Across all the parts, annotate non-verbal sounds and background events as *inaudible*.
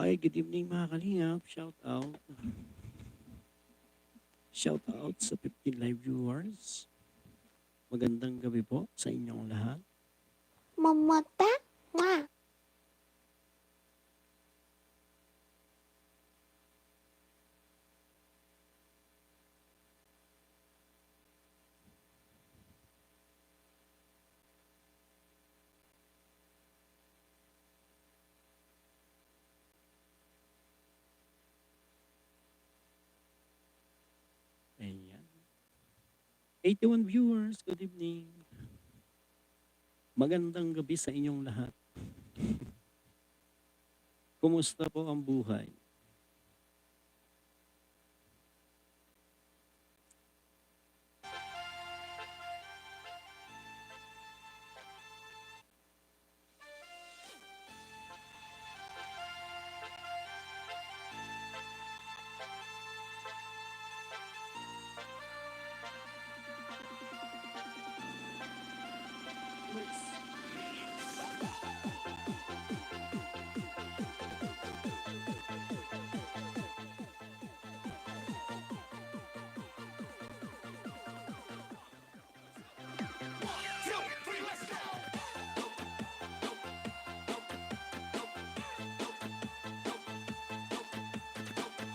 Ay, good evening mga kalingap. Shout out. Shout out sa 15 live viewers. Magandang gabi po sa inyong lahat. Mamata nga. Ayan. 81 viewers, good evening. Magandang gabi sa inyong lahat. *laughs* Kumusta po ang buhay?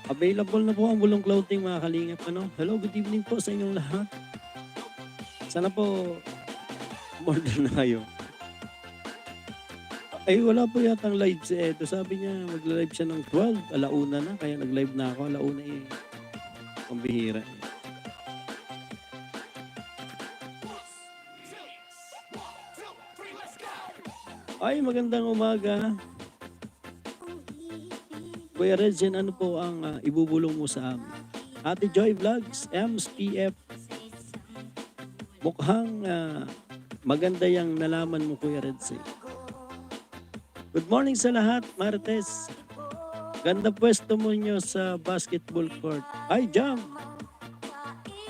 Available na po ang bulong clothing mga kalingap. Ano? Hello, good evening po sa inyong lahat. Sana po order na kayo. Ay, wala po yata ang live si Edo. Sabi niya, magla-live siya ng 12. Alauna na, kaya nag-live na ako. Alauna eh. Pambihira. eh. Ay, magandang umaga. Kuya Regine, ano po ang ah, ibubulong mo sa amin? Ate Joy Vlogs, MSPF. Mukhang ah, maganda yung nalaman mo, Kuya Regine. Good morning sa lahat, Martes. Ganda pwesto mo nyo sa basketball court. Ay, Jam!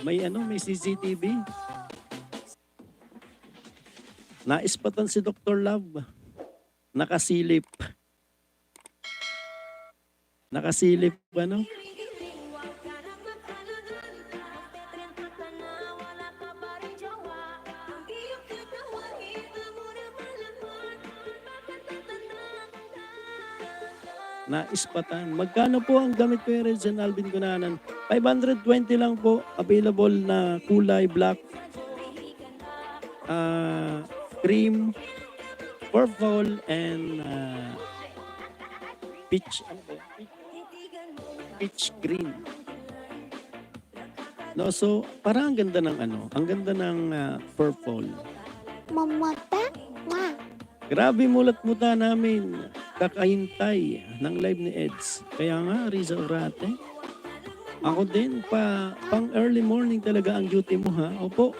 May ano, may CCTV. Naispatan si Dr. Love. Nakasilip. Nakasilip, ano? Naispatan. Magkano po ang gamit ko yung Regine Alvin Cunanan? 520 lang po. Available na kulay black, ah, cream, purple, and ah, peach. Ano ba? Peach, green. No, so parang ang ganda ng ano, ang ganda ng ah, purple. Mamata nga. Grabe mulat muta namin. Kakahintay ng live ni Eds. Kaya nga, Riza Urate. Ako din, pa, pang early morning talaga ang duty mo ha. Opo.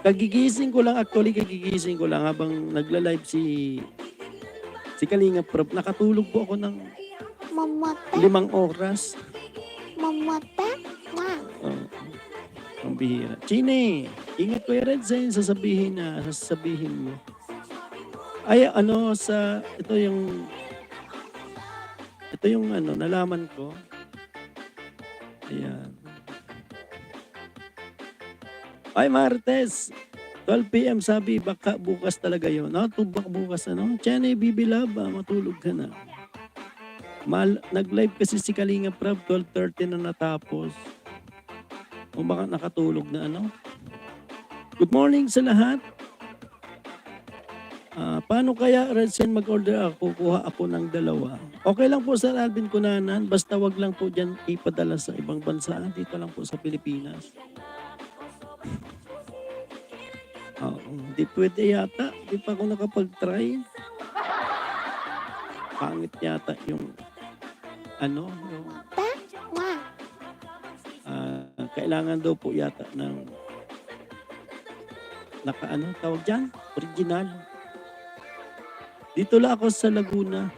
Kagigising ko lang, actually kagigising ko lang habang nagla-live si si Kalinga Prab. Nakatulog po ako ng Mamata. limang oras. Mamata nga. Oh, ang bihira. Chine, ingat ko yung Sign, sasabihin na, sasabihin mo. Ay, ano, sa, ito yung, ito yung ano, nalaman ko. Ayan. Ay, Martes, 12 p.m. sabi, baka bukas talaga yun. No, tubak bukas, ano? Chene, Bibi Love, ah, matulog ka na. Mal, nag-live kasi si Kalinga Prab, 12.30 na natapos. O baka nakatulog na ano. Good morning sa lahat. Ah, paano kaya Redsen mag-order ako? Kuha ako ng dalawa. Okay lang po sa Alvin Kunanan. Basta wag lang po dyan ipadala sa ibang bansa. Dito lang po sa Pilipinas. Oo, hindi pwede yata. Hindi pa ako nakapag-try. Pangit yata yung ano, yung Ta nga. Ah, kailangan daw po yata ng naka ano tawag dyan? Original. Dito lang ako sa Laguna.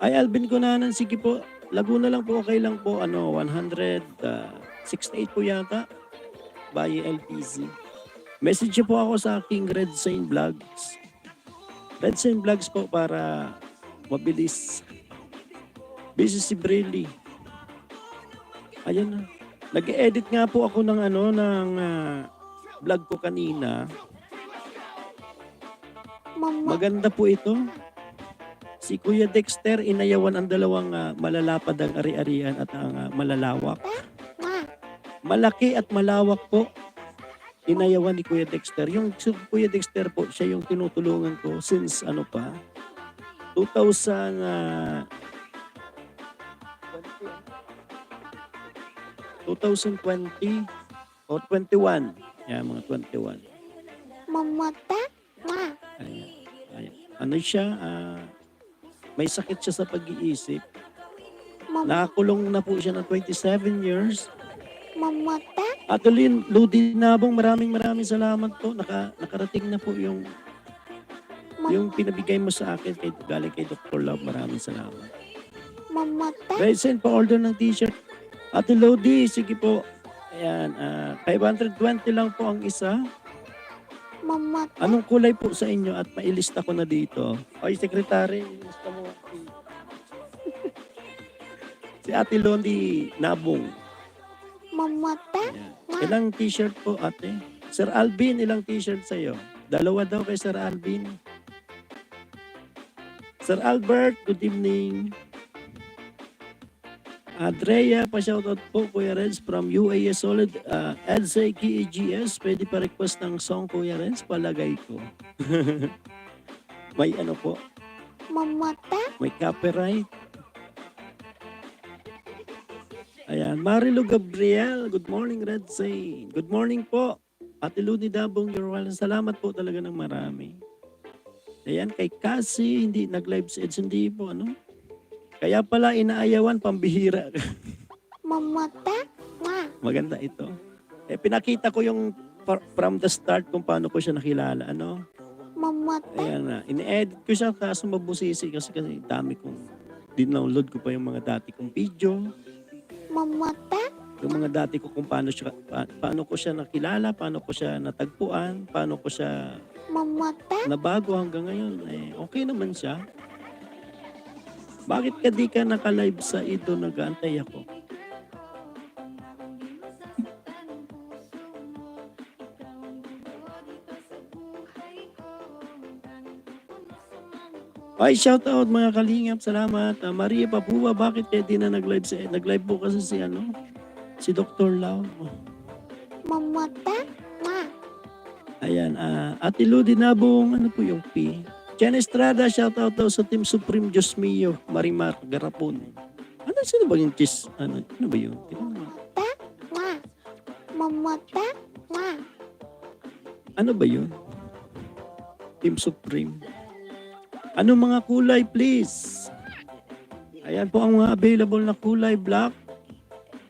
Ay, Alvin Kunanan, sige po. Laguna lang po, okay lang po. Ano, 168 po yata. By LPZ. Message niyo po ako sa aking Red Sign Vlogs. Red Sign Vlogs po para mabilis Busy si Briley. Ayan na. Nag-edit nga po ako ng ano, ng ah, vlog ko kanina. Mama, Maganda po ito. Si Kuya Dexter, inayawan ang dalawang ah, malalapad ang ari-arian at ang ah, malalawak. ma, Malaki at malawak po. Inayawan ni Kuya Dexter. Yung si Kuya Dexter po, siya yung tinutulungan ko since ano pa, 2000, ah, 2020 or 21. Yeah, mga 21. mamata, ma, Ayan. Ayan. Ano siya, ah, may sakit siya sa pag-iisip. mama, Nakakulong na po siya ng 27 years. mamata, At Lynn, Ludi Nabong, maraming maraming salamat po. Naka, nakarating na po yung, yung mama, pinabigay mo sa akin kay, galing kay Dr. Love. Maraming salamat. Mamata, Guys, send pa order ng t-shirt. Ate Lodi, sige po. Ayan, ah, 520 lang po ang isa. mamata, Anong kulay po sa inyo at mailista ko na dito? Ay, sekretary, ilista mo. *laughs* si Ate Lodi Nabong. mamata, Ayan. Ilang t-shirt po, ate? Sir Alvin, ilang t-shirt sa'yo? Dalawa daw kay Sir Alvin. Sir Albert, good evening. Andrea, pa-shoutout po, Kuya Renz from UAS Solid. Uh, Edsay KEGS, pwede pa request ng song, Kuya Renz, palagay ko. *laughs* May ano po, mamata, may copyright. Ayan, Marilu Gabriel, good morning Red Say. Good morning po. Ate Luni Dabong, you're welcome. Salamat po talaga ng marami. Ayan, kay Cassie, hindi nag-live si Eds, hindi po, ano? Kaya pala inaayawan, pambihira. mamata, ma, Maganda ito. Eh, pinakita ko yung fr- from the start kung paano ko siya nakilala, ano? mamata, Ayan na. Ini-edit ko siya kaso mabusisi kasi kasi dami kong dinownload ko pa yung mga dati kong video. mamata, Yung mga dati ko kung paano siya pa- paano ko siya nakilala, paano ko siya natagpuan, paano ko siya mamata, nabago hanggang ngayon. Eh, okay naman siya. Bakit ka di ka naka-live sa Ido nag-aantay ako? Ay, shout out mga kalingap. Salamat. Ah, Maria Papua, bakit kaya di na nag-live si Nag-live po kasi si ano? Si Dr. Lau. mamata, ma, Ayan, ah, Ate Ludi Nabong, ano po yung P? Chen Estrada, shout out daw sa Team Supreme Diyos Mio, Marimar, Garapon. Ano, sino ba yung cheese? Ano, ano ba yun? Tingnan mo. ma, mamata, ma, Ano ba yun? Team Supreme. Ano mga kulay, please? Ayan po ang available na kulay. Black,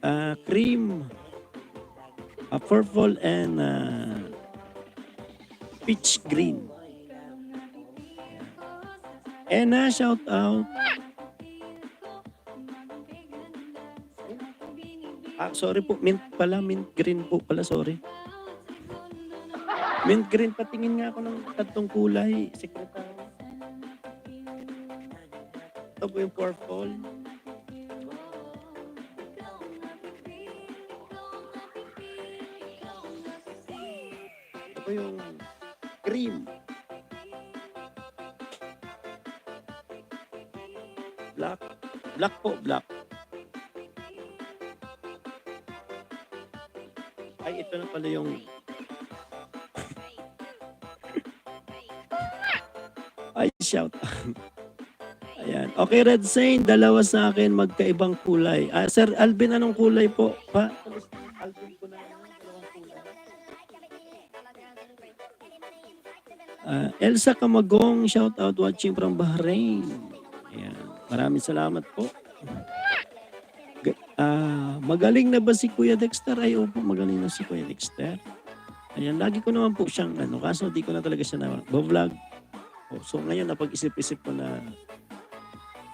ah, cream, ah, purple, and ah, peach green. Ena, shout out. Ah, sorry po, mint pala, mint green po pala, sorry. Mint green, patingin nga ako ng tatlong kulay, sekretary. Ito po yung purple. Ay, ito na pala yung Ay, shout out. Ayan. Okay, Red Saint, dalawa sa akin, magkaibang kulay. Ah, Sir Alvin, anong kulay po? Pa? Alvin ko na. Ah, Elsa Kamagong, shout out watching from Bahrain. Ayan. Maraming salamat po. Ga- Ah, magaling na ba si Kuya Dexter? Ay, opo, magaling na si Kuya Dexter. Ayan, lagi ko naman po siyang ano, kaso di ko na talaga siya na vlog. Oh, so ngayon napag-isip-isip ko na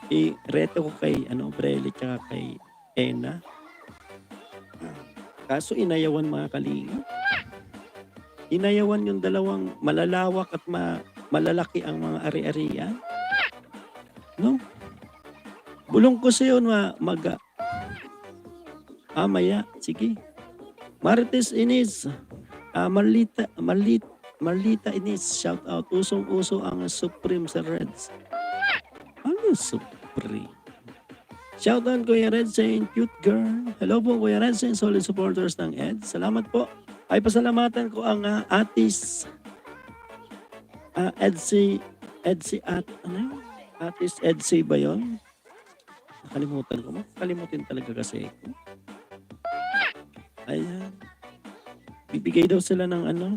i-reto ko kay ano, Breli tsaka kay Ena. Kaso inayawan mga kalinga. Inayawan yung dalawang malalawak at ma- malalaki ang mga ari-arian. No? Bulong ko sa'yo na maga. Ah, maya. Sige. Marites Inis. Ah, Marlita, Marlit, Marlita Inis. Shout out. Usong-uso ang Supreme sa Reds. Ano Supreme? Shout out Kuya Red saying cute girl. Hello po Kuya Red saying solid supporters ng Ed. Salamat po. Ay pasalamatan ko ang ah, atis uh, Edsi Edsi at ano? Atis Edsi ba yun? Nakalimutan ko mo. Kalimutin talaga kasi ako. Ayan. Bibigay daw sila ng ano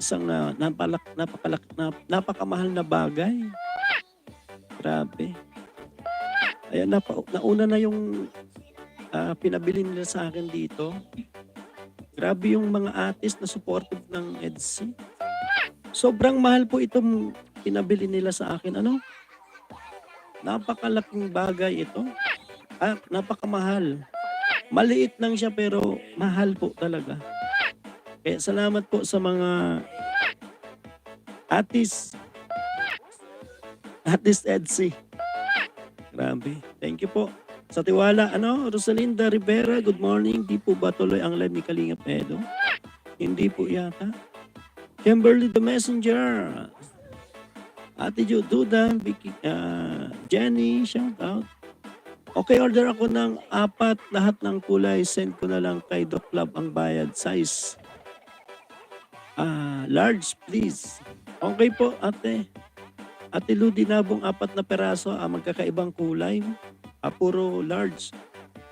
isang ah, napalak, napakalak, nap, napakamahal na bagay. Grabe. Ayan, napa, nauna na yung ah, pinabili nila sa akin dito. Grabe yung mga artist na supportive ng EDSI. Sobrang mahal po itong pinabili nila sa akin. Ano? Napakalaking bagay ito. Ah, napakamahal. Maliit lang siya pero mahal po talaga. Kaya salamat po sa mga artist. Artist EDSI. Grabe. Thank you po. Sa tiwala, ano, Rosalinda Rivera, good morning. Di po ba tuloy ang live ni Kalingap Edo? Hindi po yata. Kimberly the Messenger. Ate Jo Duda, Vicky, ah, Jenny, shout out. Okay, order ako ng apat, lahat ng kulay. Send ko na lang kay Doc Club ang bayad. Size. Ah, large, please. Okay po, ate. Ate Ludi Nabong, apat na peraso, ah, magkakaibang kulay. Ah, puro large.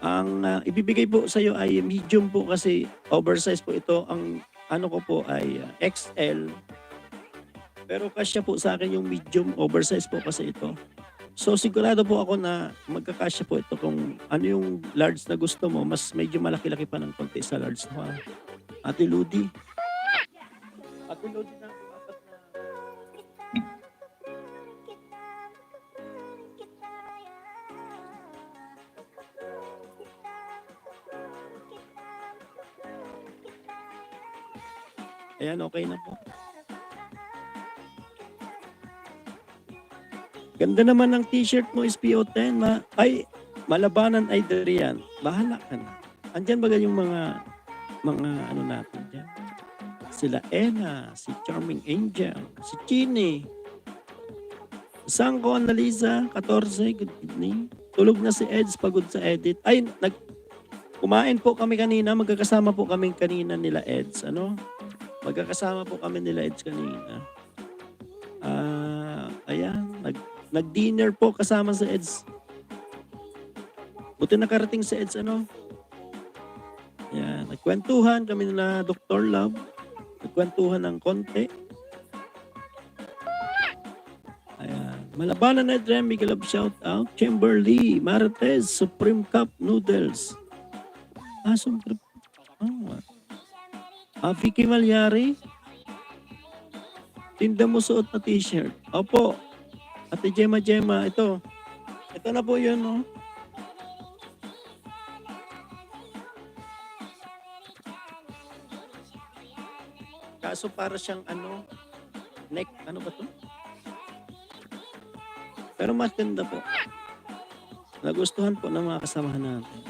Ang ah, ibibigay po sa iyo ay medium po kasi oversize po ito. Ang ano ko po ay ah, XL. Pero kasya po sa akin yung medium oversize po kasi ito. So sigurado po ako na magkakasya po ito kung ano yung large na gusto mo. Mas medyo malaki-laki pa ng konti sa large na. Ate Ludi. Ate Ludi na Ayan, okay na po. Ganda naman ng t-shirt mo, SPO10. Ma ay, malabanan ay Darian. Bahala ka na. Andyan ba yung mga, mga ano natin dyan? Sila Ena, si Charming Angel, si Chini. Sangko Annalisa, 14, good evening. Tulog na si Eds, pagod sa edit. Ay, nag, kumain po kami kanina, magkakasama po kami kanina nila Eds. Ano? Magkakasama po kami nila Eds kanina. Ah, nag nag-dinner po kasama sa Eds. Buti nakarating sa Eds ano? Ayan, nagkwentuhan kami nila Dr. Love. Nagkwentuhan ng konti. Ayan. Malabanan na Dren, Miguel Love shout out. Kimberly, Martes, Supreme Cup Noodles. Ah, Supreme Oh, Ah, Vicky Malyari. Tinda mo suot na t-shirt. Opo. Ate Gemma Gemma, ito. Ito na po yun, no? Kaso para siyang ano, neck, ano ba to? Pero mas ganda po. Nagustuhan po ng mga kasamahan natin.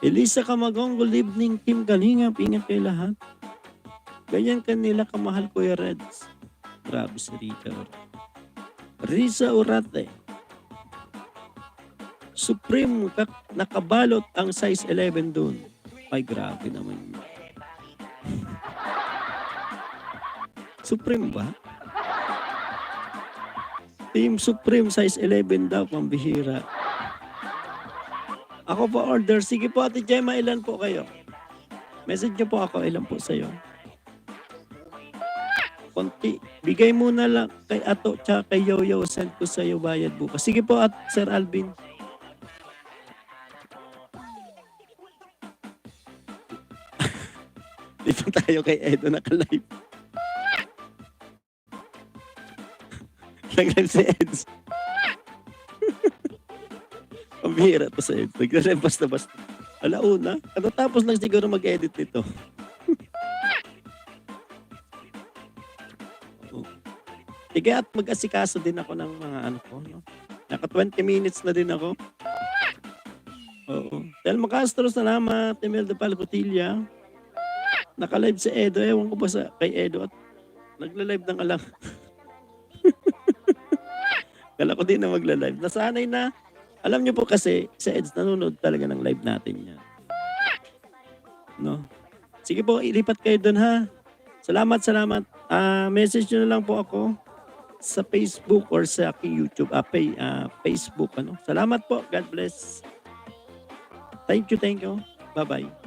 Elisa Kamagong, good evening, Team Kalingap. Ingat kayo lahat. Ganyan kanila kamahal Kuya Reds. Grabe si Rita. Risa Urate. Supreme nakabalot ang size 11 doon. Ay, grabe naman. yun. Supreme ba? Team Supreme size 11 daw, pambihira. Ako po order. Sige po, Ate Gemma, ilan po kayo? Message niyo po ako, ilan po sa'yo? Konti. Bigay muna lang kay Ato tsaka kay Yoyo. Send ko sa iyo bayad bukas. Sige po at Sir Alvin. *laughs* Dito tayo kay Edo naka-live. *laughs* Nag-live si Eds. *laughs* Ang bihira to sa Eds. Nag-live basta-basta. Alauna. Ano tapos lang siguro mag-edit nito. Sige at mag-asikaso din ako ng mga ano ko. No? Naka 20 minutes na din ako. Oo. Telmo Castro, salamat. Imelda Palcotilla. Naka-live si Edo. Ewan ko ba sa kay Edo at nagla-live ng alang. *laughs* Kala ko din na magla-live. Nasanay na. Alam niyo po kasi, si Eds nanonood talaga ng live natin yan. No? Sige po, ilipat kayo doon ha. Salamat, salamat. Ah, message nyo na lang po ako sa Facebook or sa aking YouTube, ah, pay, ah, Facebook. Ano? Salamat po. God bless. Thank you, thank you. Bye-bye.